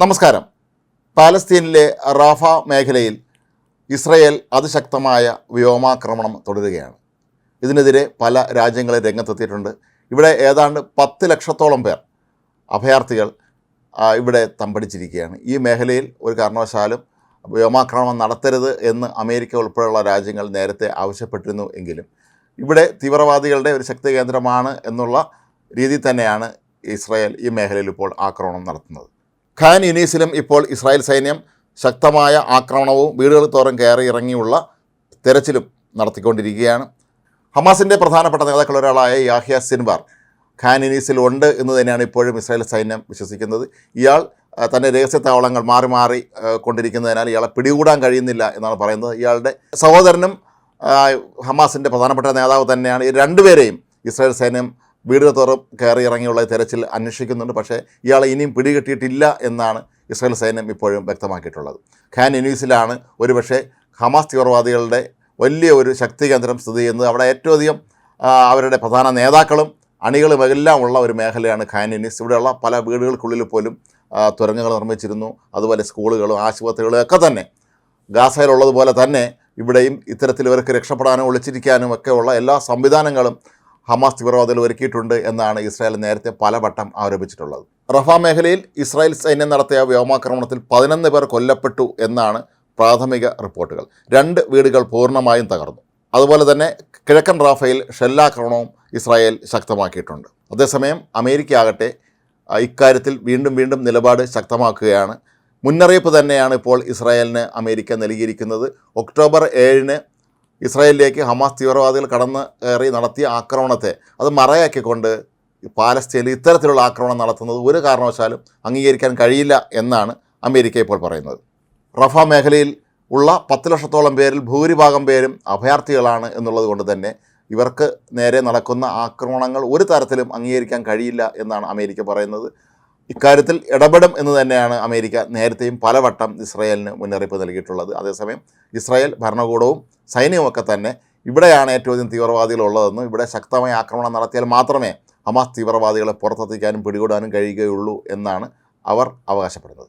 നമസ്കാരം. പാലസ്തീനിലെ റാഫ മേഖലയിൽ ഇസ്രയേൽ അതിശക്തമായ വ്യോമാക്രമണം തുടരുകയാണ്. ഇതിനെതിരെ പല രാജ്യങ്ങളും രംഗത്തെത്തിയിട്ടുണ്ട്. ഇവിടെ ഏതാണ്ട് പത്ത് ലക്ഷത്തോളം പേർ അഭയാർത്ഥികൾ ഇവിടെ തമ്പടിച്ചിരിക്കുകയാണ്. ഈ മേഖലയിൽ ഒരു കാരണവശാലും വ്യോമാക്രമണം നടത്തരുത് എന്ന് അമേരിക്ക ഉൾപ്പെടെയുള്ള രാജ്യങ്ങൾ നേരത്തെ ആവശ്യപ്പെട്ടിരുന്നു എങ്കിലും ഇവിടെ തീവ്രവാദികളുടെ ഒരു ശക്തി കേന്ദ്രമാണ് എന്നുള്ള രീതിയിൽ തന്നെയാണ് ഇസ്രായേൽ ഈ മേഖലയിൽ ഇപ്പോൾ ആക്രമണം നടത്തുന്നത്. ഖാൻ യുനീസിലും ഇപ്പോൾ ഇസ്രായേൽ സൈന്യം ശക്തമായ ആക്രമണവും വീടുകൾ തോറും കയറി ഇറങ്ങിയുള്ള തെരച്ചിലും നടത്തിക്കൊണ്ടിരിക്കുകയാണ്. ഹമാസിന്റെ പ്രധാനപ്പെട്ട നേതാക്കളൊരാളായ യാഹിയ സിൻവാർ ഖാൻ യുനീസിൽ ഉണ്ട് എന്ന് തന്നെയാണ് ഇപ്പോഴും ഇസ്രായേൽ സൈന്യം വിശ്വസിക്കുന്നത്. ഇയാൾ തന്റെ രഹസ്യ താവളങ്ങൾ മാറി മാറി കൊണ്ടിരിക്കുന്നതിനാൽ ഇയാളെ പിടികൂടാൻ കഴിയുന്നില്ല എന്നാണ് പറയുന്നത്. ഇയാളുടെ സഹോദരനും ഹമാസിന്റെ പ്രധാനപ്പെട്ട നേതാവ് തന്നെയാണ്. ഈ രണ്ടുപേരെയും ഇസ്രായേൽ സൈന്യം വീടുകൾ തോറും കയറി ഇറങ്ങിയുള്ള തെരച്ചിൽ അന്വേഷിക്കുന്നുണ്ട്. പക്ഷേ ഇയാളെ ഇനിയും പിടികിട്ടിയിട്ടില്ല എന്നാണ് ഇസ്രായേൽ സൈന്യം ഇപ്പോഴും വ്യക്തമാക്കിയിട്ടുള്ളത്. ഖാൻ യുനീസിലാണ് ഒരുപക്ഷെ ഹമാസ് തീവ്രവാദികളുടെ വലിയ ഒരു ശക്തി കേന്ദ്രം സ്ഥിതി ചെയ്യുന്നത്. അവിടെ ഏറ്റവും അധികം അവരുടെ പ്രധാന നേതാക്കളും അണികളും എല്ലാം ഉള്ള ഒരു മേഖലയാണ് ഖാൻ യുനീസ് ഇവിടെയുള്ള പല വീടുകൾക്കുള്ളിൽ പോലും തുരങ്കങ്ങൾ നിർമ്മിച്ചിരുന്നു. അതുപോലെ സ്കൂളുകളും ആശുപത്രികളും ഒക്കെ തന്നെ. ഗാസയിലുള്ളതുപോലെ തന്നെ ഇവിടെയും ഇത്തരത്തിൽ ഇവർക്ക് രക്ഷപ്പെടാനും ഒളിച്ചിരിക്കാനും ഒക്കെയുള്ള എല്ലാ സംവിധാനങ്ങളും ഹമാസ് തീവ്രവാദികൾ ഒരുക്കിയിട്ടുണ്ട് എന്നാണ് ഇസ്രായേൽ നേരത്തെ പലവട്ടം ആരോപിച്ചിട്ടുള്ളത്. റഫാ മേഖലയിൽ ഇസ്രായേൽ സൈന്യം നടത്തിയ വ്യോമാക്രമണത്തിൽ പതിനൊന്ന് പേർ കൊല്ലപ്പെട്ടു എന്നാണ് പ്രാഥമിക റിപ്പോർട്ടുകൾ. രണ്ട് വീടുകൾ പൂർണമായും തകർന്നു. അതുപോലെ തന്നെ കിഴക്കൻ റാഫയിൽ ഷെല്ലാക്രമണവും ഇസ്രായേൽ ശക്തമാക്കിയിട്ടുണ്ട്. അതേസമയം അമേരിക്ക ആകട്ടെ ഇക്കാര്യത്തിൽ വീണ്ടും വീണ്ടും നിലപാട് ശക്തമാക്കുകയാണ്. മുന്നറിയിപ്പ് തന്നെയാണ് ഇപ്പോൾ ഇസ്രായേലിന് അമേരിക്ക നൽകിയിരിക്കുന്നത്. ഒക്ടോബർ ഏഴിന് ഇസ്രായേലിലേക്ക് ഹമാസ് തീവ്രവാദികൾ കടന്ന് കയറി നടത്തിയ ആക്രമണത്തെ അത് മറയാക്കിക്കൊണ്ട് പാലസ്തീനിൽ ഇത്തരത്തിലുള്ള ആക്രമണം നടത്തുന്നത് ഒരു കാരണവശാലും അംഗീകരിക്കാൻ കഴിയില്ല എന്നാണ് അമേരിക്ക ഇപ്പോൾ പറയുന്നത്. റഫ മേഖലയിൽ ഉള്ള പത്ത് ലക്ഷത്തോളം പേരിൽ ഭൂരിഭാഗം പേരും അഭയാർത്ഥികളാണ് എന്നുള്ളത് കൊണ്ട് തന്നെ ഇവർക്ക് നേരെ നടക്കുന്ന ആക്രമണങ്ങൾ ഒരു തരത്തിലും അംഗീകരിക്കാൻ കഴിയില്ല എന്നാണ് അമേരിക്ക പറയുന്നത്. ഇക്കാര്യത്തിൽ ഇടപെടും എന്ന് തന്നെയാണ് അമേരിക്ക നേരത്തെയും പലവട്ടം ഇസ്രായേലിന് മുന്നറിയിപ്പ് നൽകിയിട്ടുള്ളത്. അതേസമയം ഇസ്രായേൽ ഭരണകൂടവും സൈന്യവുമൊക്കെ തന്നെ ഇവിടെയാണ് ഏറ്റവും അധികം തീവ്രവാദികൾ ഉള്ളതെന്നും ഇവിടെ ശക്തമായ ആക്രമണം നടത്തിയാൽ മാത്രമേ ഹമാസ് തീവ്രവാദികളെ പുറത്തെത്തിക്കാനും പിടികൂടാനും കഴിയുകയുള്ളൂ എന്നാണ് അവർ അവകാശപ്പെടുന്നത്.